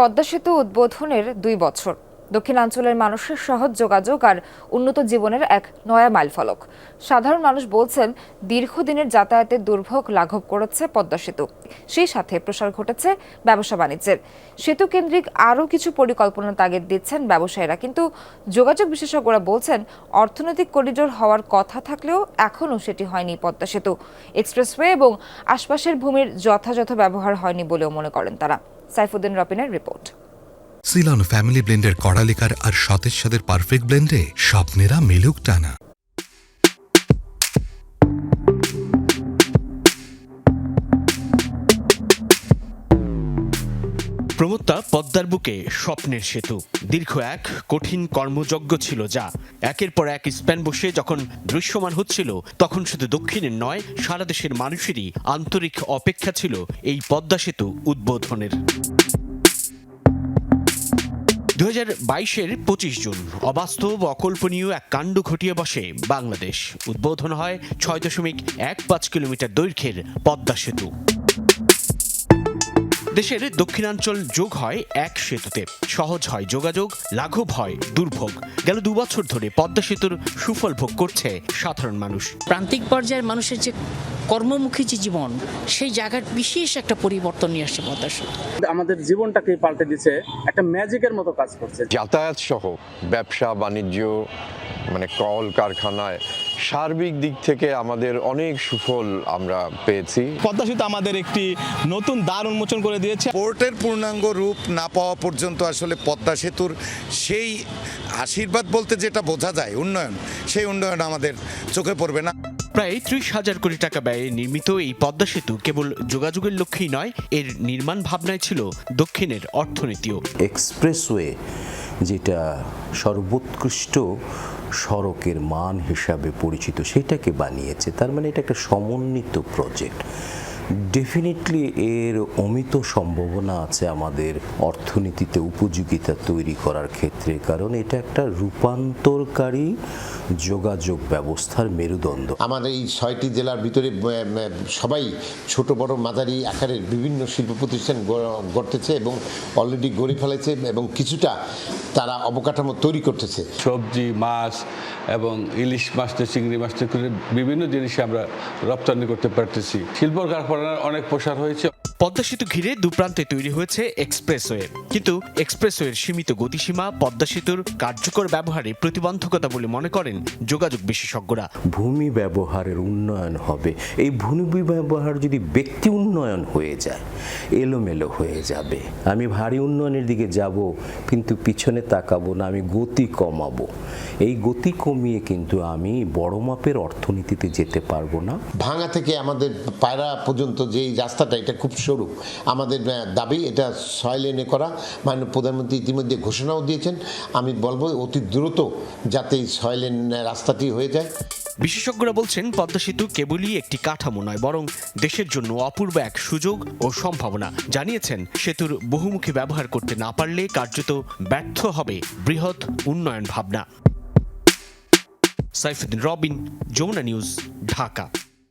পদ্মা সেতু উদ্বোধনের দুই বছর। দক্ষিণাঞ্চলের মানুষের সহজ যোগাযোগ আর উন্নত জীবনের এক নয়া মাইলফলক। সাধারণ মানুষ বলছেন, দীর্ঘদিনের যাতায়াতের দুর্ভোগ লাঘব করেছে পদ্মা সেতু। সেই সাথে প্রসার ঘটেছে ব্যবসা বাণিজ্যের। সেতু কেন্দ্রিক আরও কিছু পরিকল্পনা তাগিদ দিচ্ছেন ব্যবসায়ীরা। কিন্তু যোগাযোগ বিশেষজ্ঞরা বলছেন, অর্থনৈতিক করিডোর হওয়ার কথা থাকলেও এখনও সেটি হয়নি পদ্মা সেতু। এক্সপ্রেসওয়ে এবং আশপাশের ভূমির যথাযথ ব্যবহার হয়নি বলেও মনে করেন তারা। সাইফুদ্দিন রবিনের রিপোর্ট। সিলন ফ্যামিলি ব্লেন্ডের কড়ালিকার আর সতেজ সাদের পারফেক্ট ব্লেন্ডে স্বপ্নেরা মেলুক টানা। প্রমত্তা পদ্মার বুকে স্বপ্নের সেতু। দীর্ঘ এক কঠিন কর্মযজ্ঞ ছিল যা। একের পর এক স্প্যান বসে যখন দৃশ্যমান হচ্ছিল, তখন শুধু দক্ষিণের নয়, সারা দেশের মানুষেরই আন্তরিক অপেক্ষা ছিল এই পদ্মা সেতু উদ্বোধনের। দু হাজার বাইশের পঁচিশ জুন অবাস্তব, অকল্পনীয় এক কাণ্ড ঘটিয়ে বসে বাংলাদেশ। উদ্বোধন হয় ছয় দশমিক এক পাঁচ কিলোমিটার দৈর্ঘ্যের পদ্মা সেতু। দেশের দক্ষিণাঞ্চল যোগ হয় এক সেতুতে। সহজ হয় যোগাযোগ লাঘব হয় দুর্ভোগ। গেল দু বছর ধরে পদ্মা সেতুর সুফল ভোগ করছে সাধারণ মানুষ। প্রান্তিক পর্যায়ের মানুষের যে কর্মমুখী যে জীবন সেই জায়গার বিশেষ একটা পরিবর্তন নিয়ে আসছে পদ্মা সেতু। আমাদের জীবনটাকে পাল্টে দিচ্ছে একটা ম্যাজিকের মতো কাজ করছে। যাতায়াত সহ ব্যবসা বাণিজ্য মানে কল কারখানায় সার্বিক দিক থেকে আমাদের অনেক সুফল আমরা পেয়েছি। পদ্মা সেতু আমাদের একটি নতুন দ্বার উন্মোচন করে দিয়েছে। পোর্টের পূর্ণাঙ্গ রূপ না পাওয়া পর্যন্ত আসলে পদ্মা সেতুর সেই আশীর্বাদ বলতে যেটা বোঝা যায় উন্নয়ন সেই উন্নয়ন আমাদের চোখে পড়বে না। প্রায় ত্রিশ হাজার কোটি টাকা ব্যয়ে নির্মিত এই পদ্মা সেতু কেবল যোগাযোগের লক্ষ্যেই নয় এর নির্মাণ ভাবনায় ছিল দক্ষিণের অর্থনীতিও। এক্সপ্রেসওয়ে যেটা সর্বোৎকৃষ্ট সড়কের মান হিসাবে পরিচিত সেটাকে বানিয়েছে। তার মানে এটা একটা সমন্বিত প্রজেক্ট ডেফিনেটলি এর অমিত সম্ভাবনা আছে আমাদের অর্থনীতিতে উপযোগিতা তৈরি করার ক্ষেত্রে কারণ এটা একটা রূপান্তরকারী যোগাযোগ ব্যবস্থার মেরুদণ্ড। আমাদের এই ছয়টি জেলার ভিতরে সবাই ছোট বড় মাঝারি আকারের বিভিন্ন শিল্প প্রতিষ্ঠান গড়তেছে এবং অলরেডি গড়ে ফেলেছে এবং কিছুটা তারা অবকাঠামো তৈরি করতেছে। সবজি মাছ এবং ইলিশ মাছ চিংড়ি মাছ বিভিন্ন জিনিস আমরা রপ্তানি করতে পারতেছি। শিল্প কারখানার অনেক প্রসার হয়েছে। পদ্মা সেতু ঘিরে দুপ্রান্তে তৈরি হয়েছে এক্সপ্রেসওয়ে। কিন্তু এক্সপ্রেসওয়ের সীমিত গতিসীমা পদ্মা সেতুর কার্যকর ব্যবহারে প্রতিবন্ধকতা বলে মনে করেন যোগাযোগ বিশেষজ্ঞরা। ভূমি ব্যবহারের উন্নয়ন হবে। এই ভূমি ব্যবহার যদি ব্যক্তি উন্নয়ন হয়ে যায় এলোমেলো হয়ে যাবে। আমি ভারী উন্নয়নের দিকে যাব কিন্তু পিছনে তাকাবো না আমি গতি কমাবো। এই গতি কমিয়ে কিন্তু আমি বড় মাপের অর্থনীতিতে যেতে পারব না। ভাঙা থেকে আমাদের পায়রা পর্যন্ত যে রাস্তাটা এটা খুব সরু আমাদের দাবি এটা ছয় লেনে করা। মাননীয় প্রধানমন্ত্রী ইতিমধ্যে ঘোষণাও দিয়েছেন। আমি বলব অতি দ্রুত যাতে এই ছয় লেন রাস্তাটি হয়ে যায়। বিশেষজ্ঞরা বলছেন, পদ্মা সেতু কেবলই একটি কাঠামো নয়, বরং দেশের জন্য অপূর্ব এক সুযোগ ও সম্ভাবনা। জানিয়েছেন, সেতুর বহুমুখী ব্যবহার করতে না পারলে কার্যত ব্যর্থ হবে বৃহৎ উন্নয়ন ভাবনা। সাইফুদ্দিন রবিন, যমুনা নিউজ, ঢাকা।